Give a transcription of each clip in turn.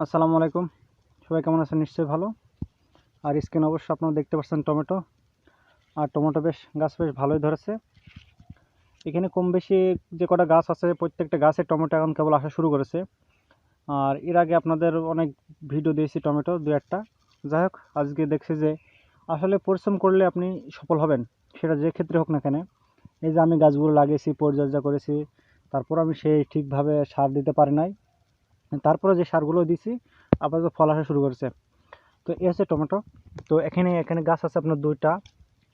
আসসালামু আলাইকুম। সবাই কেমন আছেন? নিশ্চয়ই ভালো। আর স্ক্রিন অবশ্য আপনারা দেখতে পাচ্ছেন টমেটো। আর টমেটো বেশ, গাছ বেশ ভালোই ধরেছে। এখানে কম বেশি যে কটা গাছ আছে, প্রত্যেকটা গাছে টমেটো এখন কেবল আসা শুরু করেছে। আর এর আগে আপনাদের অনেক ভিডিও দিয়েছি টমেটো, দু একটা। যাই হোক, আজকে দেখছি যে আসলে পরিশ্রম করলে আপনি সফল হবেন, সেটা যে ক্ষেত্রে হোক না কেন। এই যে আমি গাছগুলো লাগিয়েছি, পরিচর্যা করেছি, তারপর আমি সেই ঠিকভাবে সার দিতে পারি নাই। তারপরে যে সারগুলো দিছি, আপাতত ফল আসা শুরু করেছে। তো এই হচ্ছে টমেটো। তো এখানে এখানে গাছ আছে আপনার দুইটা,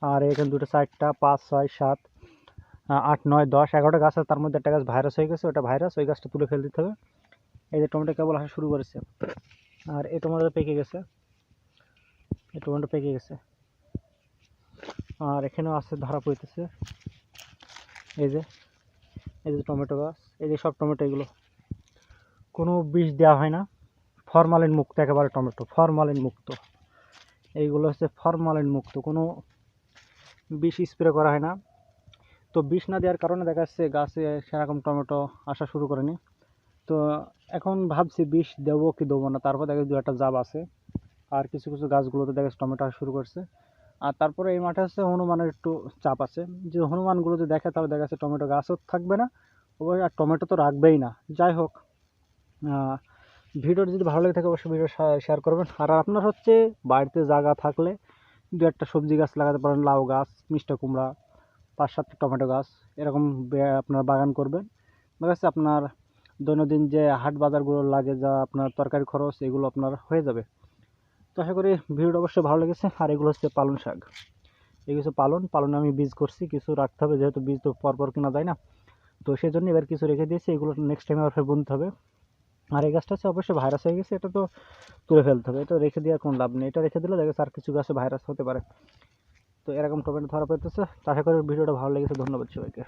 আর এখানে দুটো চারটা, পাঁচ, ছয়, সাত আট, নয়, দশ, এগারোটা গাছ আছে, তার মধ্যে একটা গাছ ভাইরাস হয়ে গেছে, ওটা ভাইরাস, ওই গাছটা তুলে ফেলে দিতে হবে। এই যে টমেটো কেবল আসা শুরু করেছে। আর এই টমেটো পেকে গেছে। এই টমেটো পেকে গেছে। আর এখানেও আছে, ধরা পড়তেছে। এই যে এই যে টমেটো গাছ, এই যে সব টমেটো এগুলো। কোনো বিষ দেওয়া হয় না। ফরমালিন মুক্ত, একেবারে টমেটো, ফরমালিন মুক্ত। এইগুলো হচ্ছে ফরমালিন মুক্ত, কোনো বিষ স্প্রে করা হয় না। তো বিষ না দেওয়ার কারণে দেখা যাচ্ছে গাছে সেরকম টমেটো আসা শুরু করেনি। তো এখন ভাবছি বিষ দেবো কি দেবো না, তারপর দেখা যাচ্ছে দু একটা জাব আছে। আর কিছু কিছু গাছগুলোতে দেখা যাচ্ছে টমেটো শুরু করছে। আর তারপরে এই মাঠে হচ্ছে হনুমানের একটু চাপ আছে। যে হনুমানগুলো যদি দেখে তাহলে দেখা যাচ্ছে টমেটো গাছও থাকবে না, অবশ্যই আর টমেটো তো রাখবেই না। যাই হোক ভিডিওটি যদি ভালো লেগে থাকে অবশ্যই ভিডিও শেয়ার করবেন। আর আপনার হচ্ছে বাড়িতে জায়গা থাকলে দু একটা সবজি গাছ লাগাতে পারেন, লাউ গাছ, মিষ্টি কুমড়া, পাঁচ সাতটা টমেটো গাছ, এরকম আপনার বাগান করবেন। দেখা যাচ্ছে আপনার দৈনন্দিন যে হাট বাজারগুলো লাগে, যা আপনার তরকারি খরচ, এগুলো আপনার হয়ে যাবে। তো আশা করি ভিডিওটা অবশ্যই ভালো লেগেছে। আর এগুলো হচ্ছে পালং শাক। এই কিছু পালন, পালনে আমি বীজ করছি, কিছু রাখতে হবে, যেহেতু বীজ তো পরপর কেনা যায় না। তো সেই জন্য এবার কিছু রেখে দিয়েছি, এগুলো নেক্সট টাইম আবার ফের বুনতে হবে। আর এই গাছটা হচ্ছে অবশ্যই ভাইরাস হয়ে গেছে, এটা তো তুলে ফেলতে হবে, এটা রেখে দেওয়ার কোনো লাভ নেই, এটা রেখে দিলে দেখা আর কিছু গাছে ভাইরাস হতে পারে। তো এরকম টমেটো ধরা পড়তেছে, আশা করি ভিডিওটা ভালো লেগেছে, ধন্যবাদ সবাইকে।